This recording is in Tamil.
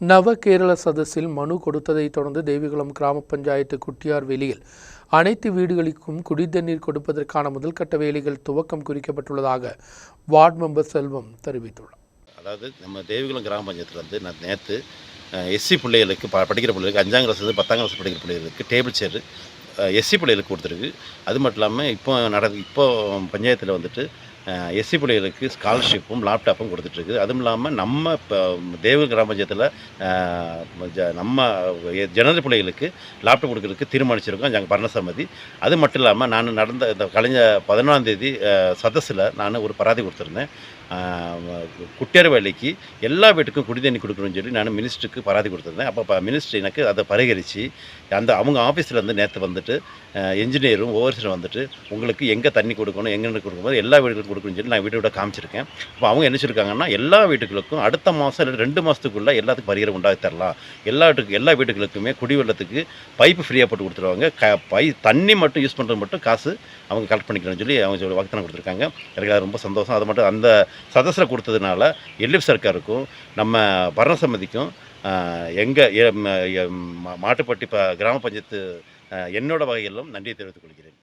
நவ கேரள சதஸில் மனு கொடுத்ததைத் தொடர்ந்து தேவிகுளம் கிராம பஞ்சாயத்து குட்டியார் வெளியில் அனைத்து வீடுகளுக்கும் குடிதண்ணீர் கொடுப்பதற்கான முதல்கட்ட வேலைகள் துவக்கம் குறிக்கப்பட்டுள்ளதாக வார்டு மெம்பர் செல்வம் தெரிவித்துள்ளார். அதாவது நம்ம தேவிகுளம் கிராம பஞ்சாயத்தில் வந்து நான் நேற்று எஸ்சி பிள்ளைகளுக்கு ப படிக்கிற பிள்ளைகளுக்கு அஞ்சாம் கிளாஸ் பத்தாம் கிளாஸ் படிக்கிற பிள்ளைகளுக்கு டேபிள் சேர் எஸ்சி பிள்ளைகளுக்கு கொடுத்துருக்கு. அது மட்டும் இல்லாமல் இப்போ நட இப்போ பஞ்சாயத்தில் வந்துட்டு எஸ்சி பிள்ளைகளுக்கு ஸ்காலர்ஷிப்பும் லேப்டாப்பும் கொடுத்துட்ருக்கு. அதுவும் இல்லாமல் நம்ம இப்போ தேவ கிராமஜத்தில் நம்ம ஜெனரல் பிள்ளைகளுக்கு லேப்டாப் கொடுக்கறதுக்கு தீர்மானிச்சிருக்கோம் அங்கே பரணசமதி. அது மட்டும் இல்லாமல் நான் நடந்த இந்த கலைஞ பதினொன்றாம் தேதி சதஸில் நான் ஒரு பராதி கொடுத்துருந்தேன். குட்டியார் வேலைக்கு எல்லா வீட்டுக்கும் குடிதண்ணி கொடுக்கணும்னு சொல்லி நான் மினிஸ்டருக்கு பராதி கொடுத்துருந்தேன். அப்போ மினிஸ்டர் எனக்கு அதை பரிகரித்து அந்த அவங்க ஆஃபீஸிலேருந்து நேற்று வந்துட்டு என்ஜினியரும் ஓவர்சீரும் வந்துட்டு உங்களுக்கு எங்கே தண்ணி கொடுக்கணும் எங்கே கொடுக்கும்போது எல்லா வீடுகளுக்கும் கொடுக்கணும்னு சொல்லி நான் வீட்டோட காமிச்சிருக்கேன். அப்போ அவங்க என்ன சொல்லியிருக்காங்கன்னா எல்லா வீட்டுகளுக்கும் அடுத்த மாதம் இல்லை ரெண்டு மாதத்துக்குள்ளே எல்லாத்துக்கும் பரிகாரம் உண்டாகி தரலாம். எல்லா வீட்டுக்கு எல்லா வீட்டுகளுக்குமே குடிவெள்ளத்துக்கு பைப்பு ஃப்ரீயாக போட்டு கொடுத்துருவாங்க. க பை தண்ணி மட்டும் யூஸ் பண்ணுறது மட்டும் காசு அவங்க கலெக்ட் பண்ணிக்கணும்னு சொல்லி அவங்க சொல்லி வாக்குத்தனம் கொடுத்துருக்காங்க. எனக்கு அது ரொம்ப சந்தோஷம். அது மட்டும் அந்த சதஸில் கொடுத்ததுனால எல்லிப் சர்க்காருக்கும் நம்ம பரணசமதிக்கும் எங்கள் மாட்டுப்பட்டி ப கிராம பஞ்சாயத்து என்னோடய என்னோட வகையிலும் நன்றியை தெரிவித்துக் கொள்கிறேன்.